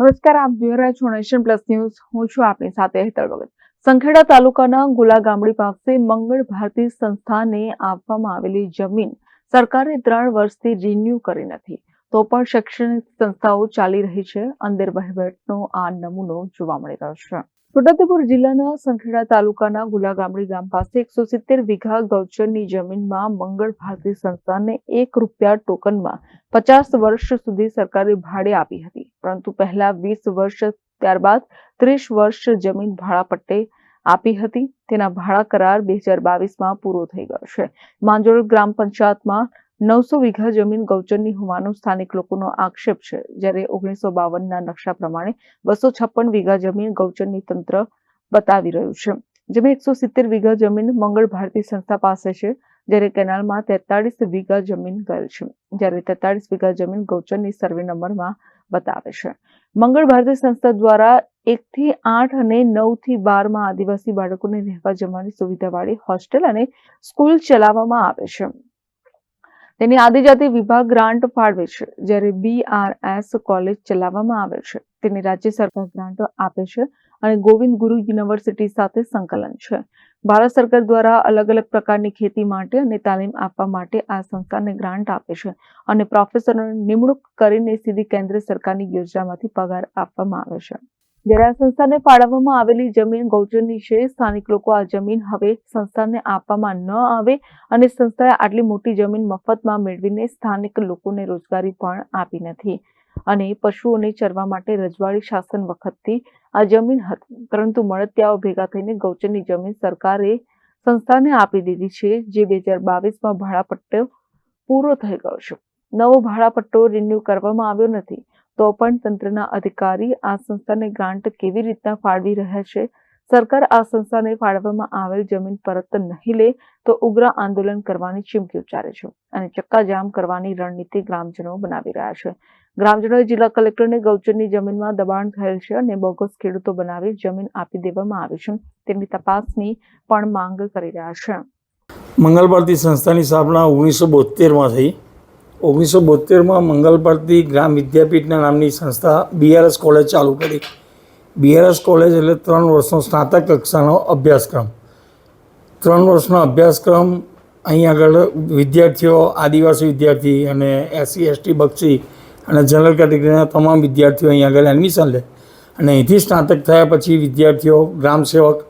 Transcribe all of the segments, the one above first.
નમસ્કાર, આપ જોઈ રહ્યા છો નેશન પ્લસ ન્યૂઝ. હું છું આપની સાથે હેતલ ભગત. સંખેડા તાલુકાના ગુલા ગામડી પાસે મંગળ ભારતી સંસ્થાને આપવામાં આવેલી જમીન સરકારે ત્રણ વર્ષથી રિન્યુ કરી નથી. તો પણ શૈક્ષણિક સંસ્થાઓ ચાલી રહી છે. અંદર વહીવટનો આ નમૂનો જોવા મળી રહ્યો છે. છોટાઉદેપુર જિલ્લાના સંખેડા તાલુકાના ગુલા ગામડી ગામ પાસે એકસો સિત્તેર વીઘા ગૌચરની જમીનમાં મંગળ ભારતી સંસ્થાને એક રૂપિયા ટોકનમાં પચાસ વર્ષ સુધી સરકારે ભાડે આપી હતી. પરંતુ પહેલા વીસ વર્ષ ત્યારબાદ ત્રીસ વર્ષ જમીન ભાડાપટ્ટે આપી હતી. તેના ભાડા કરાર બે હજાર બાવીસમાં પૂરો થઈ ગયો છે. માંજોળ ગ્રામ પંચાયતમાં નવસો વીઘા જમીન ગૌચરની હોવાનો સ્થાનિક લોકોનો આક્ષેપ છે. જ્યારે ઓગણીસો બાવનના નકશા પ્રમાણે બસો છપ્પન વીઘા જમીન ગૌચરની તંત્ર બતાવી રહ્યું છે. જેમાં એકસો સિત્તેર વીઘા જમીન મંગળ ભારતી સંસ્થા પાસે છે, જ્યારે કેનાલમાં તેતાળીસ વીઘા જમીન ગયેલ છે. જ્યારે તેતાળીસ વીઘા જમીન ગૌચરની સર્વે નંબરમાં બતાવે છે. મંગળ ભારતી સંસ્થા દ્વારા એકથી આઠ અને નવથી બારમાં આદિવાસી બાળકોને રહેવા જમવાની સુવિધાવાળી હોસ્ટેલ અને સ્કૂલ ચલાવવામાં આવે છે. તેની આદિજાતિ વિભાગ ગ્રાન્ટ ફાળવે છે, જ્યારે બીઆરએસ કોલેજ ચલાવવામાં આવે છે. તેની રાજ્ય સરકાર ગ્રાન્ટ આપે છે અને ગોવિંદ ગુરુ યુનિવર્સિટી સાથે સંકલન છે. ભારત સરકાર દ્વારા અલગ અલગ પ્રકારની ખેતી માટે અને તાલીમ આપવા માટે આ સંસ્થાને ગ્રાન્ટ આપે છે અને પ્રોફેસરોની નિમણૂક કરીને સીધી કેન્દ્ર સરકારની યોજનામાંથી પગાર આપવામાં આવે છે. જ્યારે આ સંસ્થાને ફાળવવામાં આવેલી જમીન ગૌચરની છે. સ્થાનિક લોકો આ જમીન હવે સંસ્થાને આપવામાં ન આવે અને સંસ્થાએ આટલી મોટી જમીન મફતમાં મેળવીને સ્થાનિક લોકોને રોજગારી પણ આપી નથી. અને પશુઓને ચરવા માટે રજવાડી શાસન વખતથી આ જમીન હતી, પરંતુ મળતિયાઓ ભેગા થઈને ગૌચરની જમીન સરકારે સંસ્થાને આપી દીધી છે, જે બે હજાર બાવીસમાં ભાડાપટ્ટો પૂરો થઈ ગયો છે. નવો ભાડાપટ્ટો રિન્યુ કરવામાં આવ્યો નથી. તો પણ તંત્રના અધિકારી આ સંસ્થાને ગ્રાન્ટ કેવી રીતના ફાળવી રહ્યા છે? સરકાર આ સંસ્થાને ફાળવવામાં આવેલ જમીન પરત નહીં લે તો ઉગ્ર આંદોલન કરવાની ચીમકી ઉચ્ચારે છે અને ચક્કાજામ કરવાની રણનીતિ ગ્રામજનો બનાવી રહ્યા છે. ગ્રામજનોએ જિલ્લા કલેક્ટરને ગૌચરની જમીનમાં દબાણ થયેલ છે અને બોગસ ખેડૂતો બનાવી જમીન આપી દેવામાં આવી છે. તેની તપાસની પણ માંગ કરી રહ્યા છે. મંગલ ભારતી સંસ્થાની સ્થાપના ઓગણીસો બોતેરમાં થઈ ઓગણીસો બોતેરમાં મંગલ પરથી ગ્રામ વિદ્યાપીઠના નામની સંસ્થા બીઆરએસ કોલેજ ચાલુ કરી. બીઆરએસ કોલેજ એટલે ત્રણ વર્ષનો સ્નાતક કક્ષાનો અભ્યાસક્રમ. ત્રણ વર્ષનો અભ્યાસક્રમ, અહીં આગળ વિદ્યાર્થીઓ, આદિવાસી વિદ્યાર્થી અને એસસી એસટી બક્ષી અને જનરલ કેટેગરીના તમામ વિદ્યાર્થીઓ અહીં આગળ એડમિશન લે. અને અહીંથી સ્નાતક થયા પછી વિદ્યાર્થીઓ, ગ્રામ સેવક,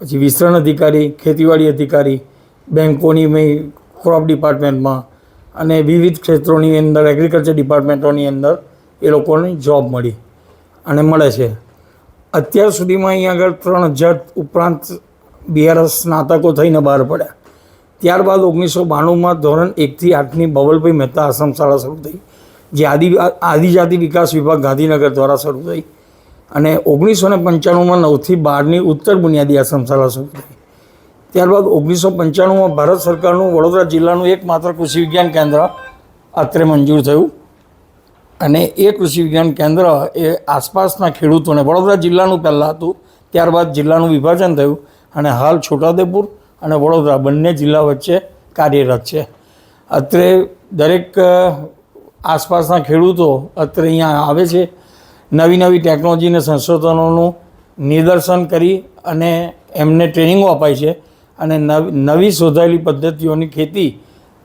પછી વિસ્તરણ અધિકારી, ખેતીવાડી અધિકારી, બેંકોની મેં ક્રોપ ડિપાર્ટમેન્ટમાં અને વિવિધ ક્ષેત્રોની અંદર એગ્રીકલ્ચર ડિપાર્ટમેન્ટોની અંદર એ લોકોની જોબ મળી અને મળે છે. અત્યાર સુધીમાં અહીં આગળ ત્રણ હજાર ઉપરાંત બીઆરએસ સ્નાતકો થઈને બહાર પડ્યા. ત્યારબાદ ઓગણીસો બાણુંમાં ધોરણ એકથી આઠની બવલભાઈ મહેતા આશ્રમ શાળા શરૂ થઈ. જે આદિ, આદિજાતિ વિકાસ વિભાગ ગાંધીનગર દ્વારા શરૂ થઈ. અને ઓગણીસો ને પંચાણુંમાં નવથી બારની ઉત્તર બુનિયાદી આશ્રમ શાળા શરૂ થઈ. ત્યારબાદ ઓગણીસો પંચાણુંમાં ભારત સરકારનું વડોદરા જિલ્લાનું એકમાત્ર કૃષિ વિજ્ઞાન કેન્દ્ર અત્રે મંજૂર થયું. અને એ કૃષિ વિજ્ઞાન કેન્દ્ર એ આસપાસના ખેડૂતોને, વડોદરા જિલ્લાનું પહેલાં હતું, ત્યારબાદ જિલ્લાનું વિભાજન થયું અને હાલ છોટાઉદેપુર અને વડોદરા બંને જિલ્લા વચ્ચે કાર્યરત છે. અત્રે દરેક આસપાસના ખેડૂતો અત્રે અહીંયા આવે છે. નવી નવી ટેકનોલોજી અને સંશોધનોનું નિદર્શન કરી અને એમને ટ્રેનિંગો અપાય છે. અને નવ શોધાયેલી પદ્ધતિઓની ખેતી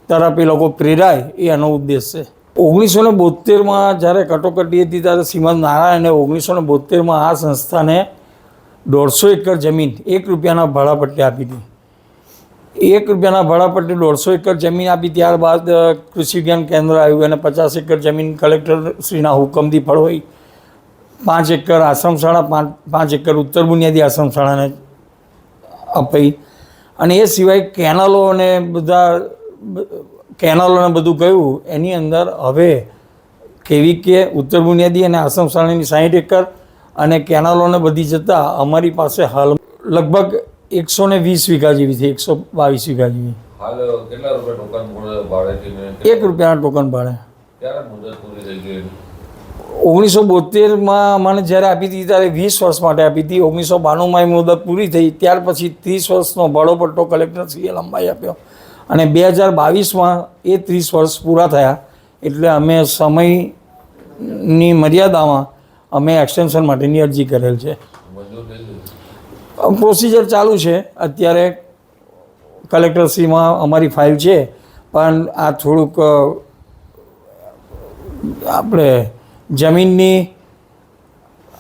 તરફ એ લોકો પ્રેરાય એ આનો ઉદ્દેશ છે. ઓગણીસો ને બોતેરમાં જ્યારે કટોકટી હતી ત્યારે શ્રીમદ નારાયણે ઓગણીસો ને બોતેરમાં આ સંસ્થાને દોઢસો એકર જમીન, એક રૂપિયાના ભાડાપટ્ટે આપી હતી. એક રૂપિયાના ભાડાપટ્ટે દોઢસો એકર જમીન આપી ત્યારબાદ કૃષિ વિજ્ઞાન કેન્દ્ર આવ્યું અને પચાસ એકર જમીન કલેક્ટર શ્રીના હુકમથી ફળવાઈ પાંચ એકર આશ્રમશાળા, પાંચ પાંચ એકર ઉત્તર બુનિયાદી આશ્રમશાળાને અપાઈ. અને એ સિવાય કેનલો અને બધા કેનાલોને બધું ગયું એની અંદર હવે કેવી કે ઉત્તર બુનિયાદી અને આશ્રમશાળાની સાહીઠ એકર અને કેનાલોને બધી જતાં અમારી પાસે હાલ લગભગ એકસો ને વીસ વીઘા જેવી છે એકસો બાવીસ વીઘા જેવી. એક રૂપિયાના ટોકન ભાડે. ઓગણીસો બોતેરમાં મને જ્યારે આપી હતી, ત્યારે વીસ વર્ષ માટે આપી હતી. ઓગણીસો બાણુંમાં એ મુદત પૂરી થઈ. ત્યાર પછી ત્રીસ વર્ષનો ભાડો પટ્ટો કલેક્ટરશ્રીએ લંબાઈ આપ્યો. અને બે હજાર બાવીસમાં એ ત્રીસ વર્ષ પૂરા થયા. એટલે અમે સમયની મર્યાદામાં અમે એક્સટેન્શન માટેની અરજી કરેલ છે. પ્રોસિજર ચાલુ છે. અત્યારે કલેક્ટરશ્રીમાં અમારી ફાઇલ છે. પણ આ થોડુંક આપણે જમીનની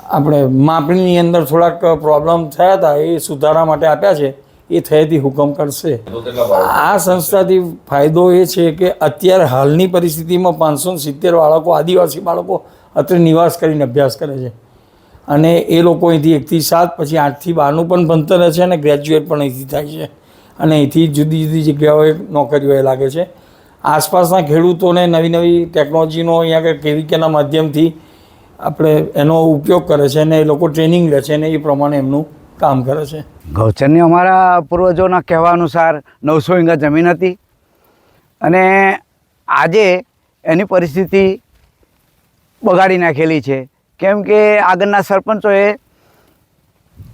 આપણે માપણીની અંદર થોડાક પ્રોબ્લેમ થયા હતા એ સુધારા માટે આપ્યા છે એ થયેથી હુકમ કરશે. આ સંસ્થાથી ફાયદો એ છે કે અત્યારે હાલની પરિસ્થિતિમાં પાંચસો સિત્તેર બાળકો આદિવાસી બાળકો અત્રે નિવાસ કરીને અભ્યાસ કરે છે. અને એ લોકો અહીંથી એકથી સાત પછી આઠથી બારનું પણ ભણતર છે અને ગ્રેજ્યુએટ પણ અહીંથી થાય છે. અને અહીંથી જુદી જુદી જગ્યાઓએ નોકરીઓ એ લાગે છે. આસપાસના ખેડૂતોને નવી નવી ટેકનોલોજીનો અહીંયા આગળ કેવીકેના માધ્યમથી આપણે એનો ઉપયોગ કરે છે અને એ લોકો ટ્રેનિંગ લે છે અને એ પ્રમાણે એમનું કામ કરે છે. ગૌચરની અમારા પૂર્વજોના કહેવા અનુસાર નવસો વીઘા જમીન હતી અને આજે એની પરિસ્થિતિ બગાડી નાખેલી છે. કેમ કે આગળના સરપંચોએ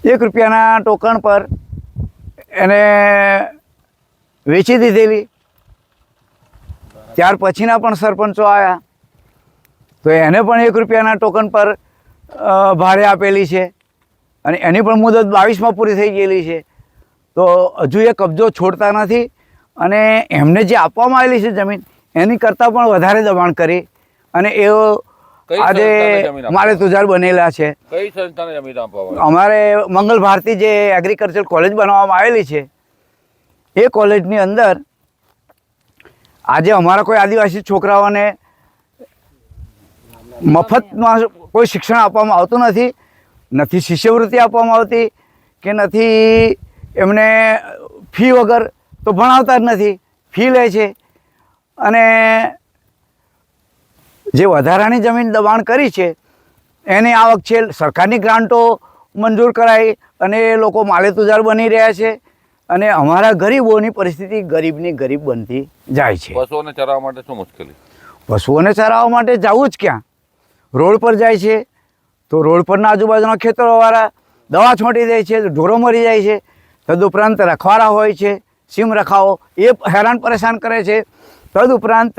એક રૂપિયાના ટોકણ પર એને વેચી દીધેલી ત્યાર પછીના પણ સરપંચો આવ્યા તો એને પણ એક રૂપિયાના ટોકન પર ભાડે આપેલી છે. અને એની પણ મુદત બાવીસમાં પૂરી થઈ ગયેલી છે. તો હજુ એ કબજો છોડતા નથી અને એમને જે આપવામાં આવેલી છે જમીન એની કરતાં પણ વધારે દબાણ કરી અને એઓ આજે મારે તુજાર બનેલા છે. અમારે મંગલ ભારતી જે એગ્રીકલ્ચર કોલેજ બનાવવામાં આવેલી છે એ કોલેજની અંદર આજે અમારા કોઈ આદિવાસી છોકરાઓને મફતમાં કોઈ શિક્ષણ આપવામાં આવતું નથી નથી શિષ્યવૃત્તિ આપવામાં આવતી કે નથી એમને ફી વગર તો ભણાવતા જ નથી, ફી લે છે. અને જે વધારાની જમીન દબાણ કરી છે, એની આવક છે, સરકારની ગ્રાન્ટો મંજૂર કરાઈ અને એ લોકો માલેતુજાર બની રહ્યા છે. અને અમારા ગરીબોની પરિસ્થિતિ ગરીબની ગરીબ બનતી જાય છે. પશુઓને ચરાવવા માટે શું મુશ્કેલી? પશુઓને ચરાવવા માટે જવું જ ક્યાં? રોડ પર જાય છે તો રોડ પરના આજુબાજુના ખેતરોવાળા દવા છોંટી દે છે ઢોરો મરી જાય છે તદુપરાંત રખવાડા હોય છે સીમ રખાવો એ હેરાન પરેશાન કરે છે. તદુપરાંત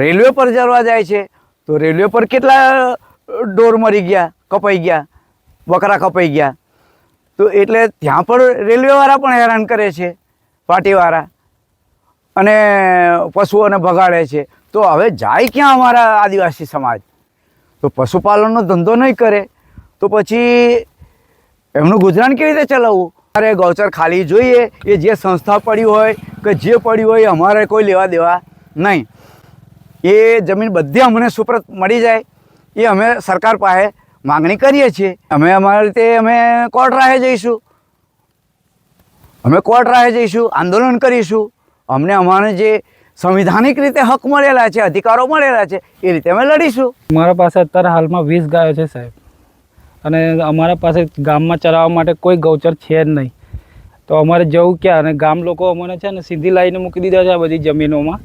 રેલવે પર જરવા જાય છે તો રેલવે પર કેટલા ઢોર મરી ગયા કપાઈ ગયા બકરા કપાઈ ગયા તો એટલે ત્યાં પણ રેલવેવાળા પણ હેરાન કરે છે, પાટીવાળા. અને પશુઓને ભગાડે છે. તો હવે જાય ક્યાં અમારા આદિવાસી સમાજ? તો પશુપાલનનો ધંધો નહીં કરે. તો પછી એમનું ગુજરાન કેવી રીતે ચલાવવું? અમારે ગૌચર ખાલી જોઈએ, એ જે સંસ્થા પડી હોય કે જે પડી હોય અમારે કોઈ લેવા દેવા નહીં. એ જમીન બધી અમને સુપ્રત મળી જાય. એ અમે સરકાર પાસે માગણી કરીએ છીએ. અમે અમારી રીતે અમે કોર્ટ રાહે જઈશું. અમે કોર્ટ રાહે જઈશું, આંદોલન કરીશું. અમને અમારે જે સંવિધાનિક રીતે હક મળેલા છે, અધિકારો મળેલા છે, એ રીતે અમે લડીશું. મારા પાસે અત્યારે હાલમાં વીસ ગાયો છે સાહેબ. અને અમારા પાસે ગામમાં ચરાવવા માટે કોઈ ગૌચર છે જ નહીં. તો અમારે જવું ક્યાં? અને ગામ લોકો અમને છે ને સીધી લાઈને મૂકી દીધા છે આ બધી જમીનોમાં.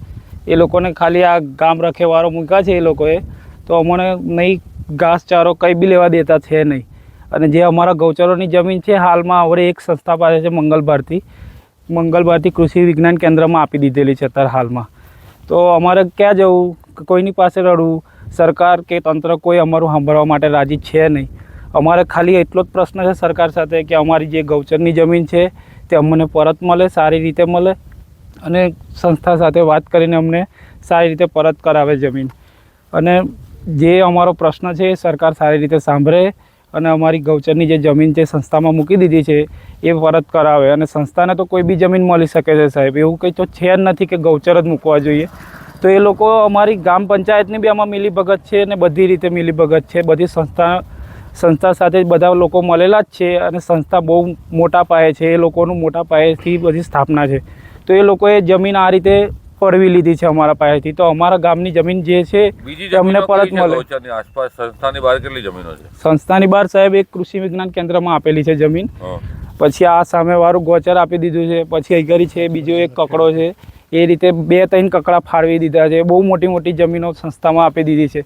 એ લોકોને ખાલી આ ગામ રખેવાળો મૂક્યા છે એ લોકોએ. તો અમને નહીં ઘાસચારો કંઈ બી લેવા દેતા છે નહીં. અને જે અમારા ગૌચરોની જમીન છે, હાલમાં હવે એક સંસ્થા પાસે છે મંગલ ભારતી. મંગલ ભારતી કૃષિ વિજ્ઞાન કેન્દ્રમાં આપી દીધેલી છે અત્યારે હાલમાં. તો અમારે ક્યાં જવું? કોઈની પાસે રડવું? સરકાર કે તંત્ર કોઈ અમારું સાંભળવા માટે રાજી છે નહીં. અમારે ખાલી એટલો જ પ્રશ્ન છે સરકાર સાથે કે અમારી જે ગૌચરની જમીન છે, તે અમને પરત મળે, સારી રીતે મળે અને સંસ્થા સાથે વાત કરીને અમને સારી રીતે પરત કરાવે જમીન. અને જે અમારો પ્રશ્ન છે સરકાર સારી રીતે સાંભળે અને અમારી ગૌચરની જે જમીન છે સંસ્થામાં મૂકી દીધી છે, એ પરત કરાવે. અને સંસ્થાને તો કોઈ બી જમીન મળી શકે છે સાહેબ. એવું કંઈ તો છે જ નથી કે ગૌચર જ મૂકવા જોઈએ. તો એ લોકો અમારી ગ્રામ પંચાયતની બી આમાં મિલીભગત છે અને બધી રીતે મિલીભગત છે. બધી સંસ્થા સંસ્થા સાથે બધા લોકો મળેલા જ છે અને સંસ્થા બહુ મોટા પાયે છે. એ લોકોનું મોટા પાયેથી બધી સ્થાપના છે. તો એ લોકોએ જમીન આ રીતે પડવી લીધી છે અમારા પાસેથી. તો અમારા ગામની જમીન જે છે અમને પરત મળે. આસપાસ? સંસ્થાની બહાર કેટલી જમીનો છે? સંસ્થાની બહાર સાહેબ એક કૃષિ વિજ્ઞાન કેન્દ્રમાં આપેલી છે જમીન. પછી આ સામેવાળું ગોચર આપી દીધું છે પછી અગરી છે બીજો એક કકડો છે. એ રીતે બે ત્રણ કકડા ફાળવી દીધા છે. બહુ મોટી મોટી જમીનો સંસ્થામાં આપી દીધી છે.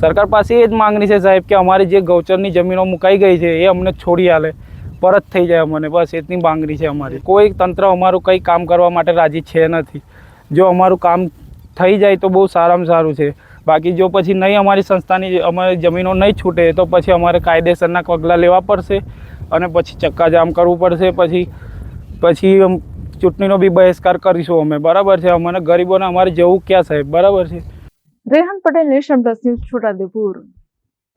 સરકાર પાસે એ જ માંગણી છે સાહેબ કે અમારી જે ગૌચરની જમીનો મુકાઈ ગઈ છે એ અમને છોડી આલે. પરત થઈ જાય અમને. બસ એટલી માંગણી છે અમારી. કોઈ તંત્ર અમારું કંઈ કામ કરવા માટે રાજી છે નથી. જો અમારું કામ થઈ જાય તો બહુ સારામાં સારું છે. બાકી જો પછી નહીં અમારી સંસ્થાની અમારી જમીનો નહીં છૂટે તો પછી અમારે કાયદેસરના પગલાં લેવા પડશે અને પછી ચક્કાજામ કરવું પડશે. પછી પછી ચૂંટણીનો બી બહિષ્કાર કરીશું અમે. બરાબર છે? અમને ગરીબોને અમારે જવું ક્યાં સાહેબ? બરાબર છે? Rehan Patel, Nation Plus News, Chhota Udepur.